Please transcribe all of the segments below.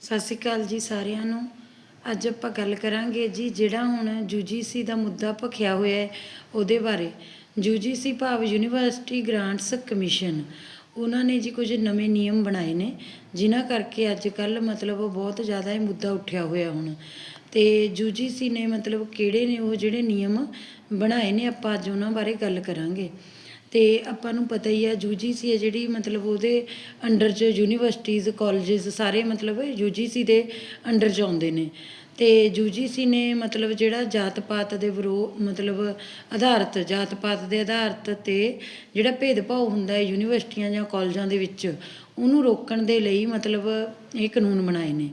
ਸਤਿ ਸ਼੍ਰੀ ਅਕਾਲ ਜੀ ਸਾਰਿਆਂ ਨੂੰ। ਅੱਜ ਆਪਾਂ ਗੱਲ ਕਰਾਂਗੇ ਜੀ ਜਿਹੜਾ ਹੁਣ ਯੂਜੀਸੀ ਦਾ ਮੁੱਦਾ ਭਖਿਆ ਹੋਇਆ ਹੈ ਉਹਦੇ ਬਾਰੇ। ਯੂਜੀਸੀ ਭਾਵ ਯੂਨੀਵਰਸਿਟੀ ਗ੍ਰਾਂਟਸ ਕਮਿਸ਼ਨ। ਉਹਨਾਂ ਨੇ ਜੀ ਕੁਝ ਨਵੇਂ ਨਿਯਮ ਬਣਾਏ ਨੇ, ਜਿਨ੍ਹਾਂ ਕਰਕੇ ਅੱਜ ਕੱਲ ਮਤਲਬ ਬਹੁਤ ਜ਼ਿਆਦਾ ਇਹ ਮੁੱਦਾ ਉੱਠਿਆ ਹੋਇਆ ਹੁਣ। ਤੇ ਯੂਜੀਸੀ ਨੇ ਮਤਲਬ ਕਿਹੜੇ ਨੇ ਉਹ ਜਿਹੜੇ ਨਿਯਮ ਬਣਾਏ ਨੇ ਆਪਾਂ ਅੱਜ ਉਹਨਾਂ ਬਾਰੇ ਗੱਲ ਕਰਾਂਗੇ। ਤੇ ਆਪਾਂ ਨੂੰ ਪਤਾ ਹੀ ਹੈ ਯੂਜੀਸੀ ਹੈ ਜਿਹੜੀ, ਮਤਲਬ ਉਹਦੇ ਅੰਡਰ 'ਚ ਯੂਨੀਵਰਸਿਟੀਜ਼ ਕਾਲਜਸ ਸਾਰੇ ਮਤਲਬ ਯੂਜੀਸੀ ਦੇ ਅੰਡਰ 'ਚ ਆਉਂਦੇ ਨੇ। ਤੇ ਯੂਜੀਸੀ ਨੇ ਮਤਲਬ ਜਿਹੜਾ ਜਾਤ ਪਾਤ ਦੇ ਵਿਰੋ, ਮਤਲਬ ਆਧਾਰਿਤ ਜਾਤ ਪਾਤ ਦੇ ਆਧਾਰਿਤ ਤੇ ਜਿਹੜਾ ਭੇਦਭਾਵ ਹੁੰਦਾ ਹੈ ਯੂਨੀਵਰਸਿਟੀਆਂ ਜਾਂ ਕਾਲਜਾਂ ਦੇ ਵਿੱਚ, ਉਹਨੂੰ ਰੋਕਣ ਦੇ ਲਈ ਮਤਲਬ ਇਹ ਕਾਨੂੰਨ ਬਣਾਏ ਨੇ।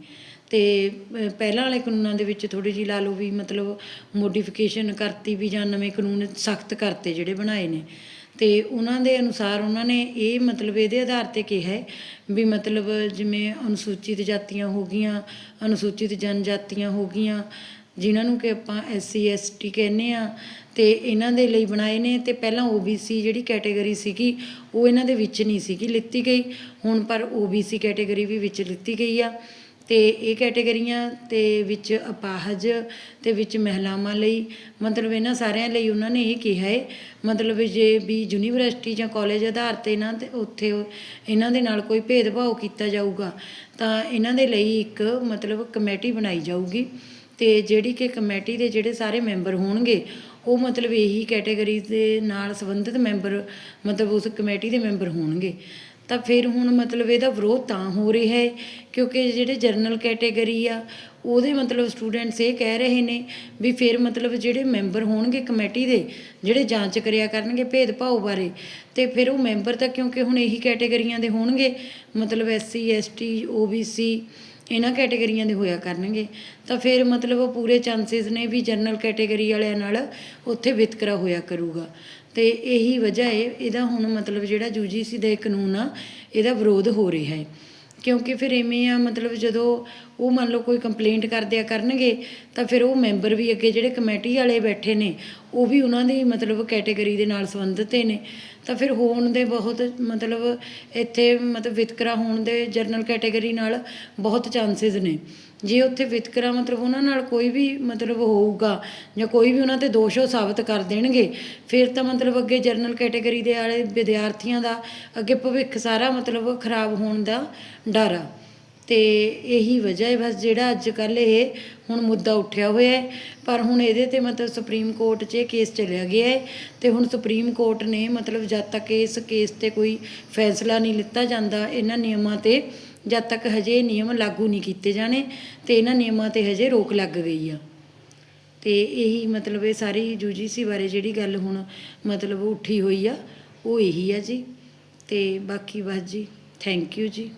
ਤੇ ਪਹਿਲਾਂ ਵਾਲੇ ਕਾਨੂੰਨਾਂ ਦੇ ਵਿੱਚ ਥੋੜੀ ਜਿਹੀ ਲਾ ਲਓ ਵੀ ਮਤਲਬ ਮੋਡੀਫਿਕੇਸ਼ਨ ਕਰਤੀ ਵੀ ਜਾਂ ਨਵੇਂ ਕਾਨੂੰਨ ਸਖਤ ਕਰਤੇ ਜਿਹੜੇ ਬਣਾਏ ਨੇ। ਤੇ ਉਹਨਾਂ ਦੇ ਅਨੁਸਾਰ ਉਹਨਾਂ ਨੇ ਇਹ ਮਤਲਬ ਇਹਦੇ ਆਧਾਰ ਤੇ ਕਿਹਾ ਹੈ ਵੀ ਮਤਲਬ ਜਿਵੇਂ ਅਨੁਸੂਚਿਤ ਜਾਤੀਆਂ ਹੋ ਗਈਆਂ, ਅਨੁਸੂਚਿਤ ਜਨਜਾਤੀਆਂ ਹੋ ਗਈਆਂ, ਜਿਨ੍ਹਾਂ ਨੂੰ ਕਿ ਆਪਾਂ ਐਸਸੀ ਐਸਟੀ ਕਹਿੰਦੇ ਆ ਤੇ ਇਹਨਾਂ ਦੇ ਲਈ ਬਣਾਏ ਨੇ ਤੇ ਪਹਿਲਾਂ OBC ਜਿਹੜੀ ਕੈਟਾਗਰੀ ਸੀਗੀ, ਉਹ ਇਹਨਾਂ ਦੇ ਵਿੱਚ ਨਹੀਂ ਸੀਗੀ ਲਿੱਤੀ ਗਈ, ਹੁਣ ਪਰ OBC ਕੈਟਾਗਰੀ ਵੀ ਵਿੱਚ ਲਿੱਤੀ ਗਈ ਆ। ਅਤੇ ਇਹ ਕੈਟੇਗਰੀਆਂ ਤੇ ਵਿੱਚ ਅਪਾਹਜ ਅਤੇ ਵਿੱਚ ਮਹਿਲਾਵਾਂ ਲਈ ਮਤਲਬ ਇਹਨਾਂ ਸਾਰਿਆਂ ਲਈ ਉਹਨਾਂ ਨੇ ਇਹ ਕਿਹਾ ਹੈ। ਮਤਲਬ ਜੇ ਵੀ ਯੂਨੀਵਰਸਿਟੀ ਜਾਂ ਕਾਲਜ ਆਧਾਰ ਤੇ ਇਹਨਾਂ ਤੇ ਉੱਥੇ ਇਹਨਾਂ ਦੇ ਨਾਲ ਕੋਈ ਭੇਦਭਾਵ ਕੀਤਾ ਜਾਊਗਾ, ਤਾਂ ਇਹਨਾਂ ਦੇ ਲਈ ਇੱਕ ਮਤਲਬ ਕਮੇਟੀ ਬਣਾਈ ਜਾਊਗੀ। ਅਤੇ ਜਿਹੜੀ ਕਿ ਕਮੇਟੀ ਦੇ ਜਿਹੜੇ ਸਾਰੇ ਮੈਂਬਰ ਹੋਣਗੇ, ਉਹ ਮਤਲਬ ਇਹੀ ਕੈਟੇਗਰੀ ਦੇ ਨਾਲ ਸੰਬੰਧਿਤ ਮੈਂਬਰ ਮਤਲਬ ਉਸ ਕਮੇਟੀ ਦੇ ਮੈਂਬਰ ਹੋਣਗੇ। ਤਾਂ ਫਿਰ ਹੁਣ ਮਤਲਬ ਇਹਦਾ ਵਿਰੋਧ ਤਾਂ ਹੋ ਰਿਹਾ ਹੈ, ਕਿਉਂਕਿ ਜਿਹੜੇ ਜਰਨਲ ਕੈਟੇਗਰੀ ਆ, ਉਹਦੇ ਮਤਲਬ ਸਟੂਡੈਂਟਸ ਇਹ ਕਹਿ ਰਹੇ ਨੇ ਵੀ ਫਿਰ ਮਤਲਬ ਜਿਹੜੇ ਮੈਂਬਰ ਹੋਣਗੇ ਕਮੇਟੀ ਦੇ, ਜਿਹੜੇ ਜਾਂਚ ਕਰਿਆ ਕਰਨਗੇ ਭੇਦਭਾਵ ਬਾਰੇ, ਤੇ ਫਿਰ ਉਹ ਮੈਂਬਰ ਤਾਂ ਕਿਉਂਕਿ ਹੁਣ ਇਹੀ ਕੈਟੇਗਰੀਆਂ ਦੇ ਹੋਣਗੇ, ਮਤਲਬ ਐਸਸੀ ਐਸਟੀ ਓਬੀਸੀ ਇਹਨਾਂ ਕੈਟੇਗਰੀਆਂ ਦੇ ਹੋਇਆ ਕਰਨਗੇ, ਤਾਂ ਫਿਰ ਮਤਲਬ ਉਹ ਪੂਰੇ ਚਾਂਸਸ ਨੇ ਵੀ ਜਨਰਲ ਕੈਟੇਗਰੀ ਵਾਲਿਆਂ ਨਾਲ ਉੱਥੇ ਵਿਤਕਰਾ ਹੋਇਆ ਕਰੂਗਾ। ਤੇ ਇਹੀ ਵਜ੍ਹਾ ਹੈ, ਇਹਦਾ ਹੁਣ ਮਤਲਬ ਜਿਹੜਾ ਯੂਜੀਸੀ ਦਾ ਇਹ ਕਾਨੂੰਨ ਆ, ਇਹਦਾ ਵਿਰੋਧ ਹੋ ਰਿਹਾ ਹੈ। ਕਿਉਂਕਿ ਫਿਰ ਐਵੇਂ ਆ, ਮਤਲਬ ਜਦੋਂ ਉਹ ਮੰਨ ਲਓ ਕੋਈ ਕੰਪਲੇਂਟ ਕਰਦਿਆ ਕਰਨਗੇ, ਤਾਂ ਫਿਰ ਉਹ ਮੈਂਬਰ ਵੀ ਅੱਗੇ ਜਿਹੜੇ ਕਮੇਟੀ ਵਾਲੇ ਬੈਠੇ ਨੇ, ਉਹ ਵੀ ਉਹਨਾਂ ਦੀ ਮਤਲਬ ਕੈਟੇਗਰੀ ਦੇ ਨਾਲ ਸੰਬੰਧਿਤ ਨੇ। ਤਾਂ ਫਿਰ ਹੋਣ ਦੇ ਬਹੁਤ ਮਤਲਬ ਇੱਥੇ ਮਤਲਬ ਵਿਤਕਰਾ ਹੋਣ ਦੇ ਜਰਨਲ ਕੈਟੇਗਰੀ ਨਾਲ ਬਹੁਤ ਚਾਂਸਸ ਨੇ। ਜੇ ਉੱਥੇ ਵਿਤਕਰਾ ਮਤਲਬ ਉਹਨਾਂ ਨਾਲ ਕੋਈ ਵੀ ਮਤਲਬ ਹੋਊਗਾ ਜਾਂ ਕੋਈ ਵੀ ਉਹਨਾਂ ਤੇ ਦੋਸ਼ ਉਹ ਸਾਬਤ ਕਰ ਦੇਣਗੇ, ਫਿਰ ਤਾਂ ਮਤਲਬ ਅੱਗੇ ਜਰਨਲ ਕੈਟਾਗਰੀ ਦੇ ਵਾਲੇ ਵਿਦਿਆਰਥੀਆਂ ਦਾ ਅੱਗੇ ਭਵਿੱਖ ਸਾਰਾ ਮਤਲਬ ਖਰਾਬ ਹੋਣ ਦਾ ਡਰ ਆ। ਤੇ ਇਹੀ ਵਜ੍ਹਾ ਹੈ, ਬਸ ਜਿਹੜਾ ਅੱਜ ਕੱਲ ਇਹ ਹੁਣ ਮੁੱਦਾ ਉੱਠਿਆ ਹੋਇਆ ਹੈ। ਪਰ ਹੁਣ ਇਹਦੇ ਤੇ ਮਤਲਬ ਸੁਪਰੀਮ ਕੋਰਟ 'ਚ ਇਹ ਕੇਸ ਚੱਲਿਆ ਗਿਆ ਹੈ ਤੇ ਹੁਣ ਸੁਪਰੀਮ ਕੋਰਟ ਨੇ ਮਤਲਬ ਜਦ ਤੱਕ ਇਸ ਕੇਸ ਤੇ ਕੋਈ ਫੈਸਲਾ ਨਹੀਂ ਲਿੱਤਾ ਜਾਂਦਾ, ਇਹਨਾਂ ਨਿਯਮਾਂ ਤੇ ਜਦ ਤੱਕ ਹਜੇ ਨਿਯਮ ਲਾਗੂ ਨਹੀਂ ਕੀਤੇ ਜਾਣੇ ਤੇ ਇਹਨਾਂ ਨਿਯਮਾਂ ਤੇ ਹਜੇ ਰੋਕ ਲੱਗ ਗਈ ਆ। ਤੇ ਇਹੀ ਮਤਲਬ ਇਹ ਸਾਰੀ ਯੂਜੀਸੀ ਬਾਰੇ ਜਿਹੜੀ ਗੱਲ ਹੁਣ ਮਤਲਬ ਉੱਠੀ ਹੋਈ ਆ, ਉਹ ਇਹੀ ਆ ਜੀ। ਤੇ ਬਾਕੀ ਬਸ ਜੀ ਥੈਂਕ ਯੂ ਜੀ।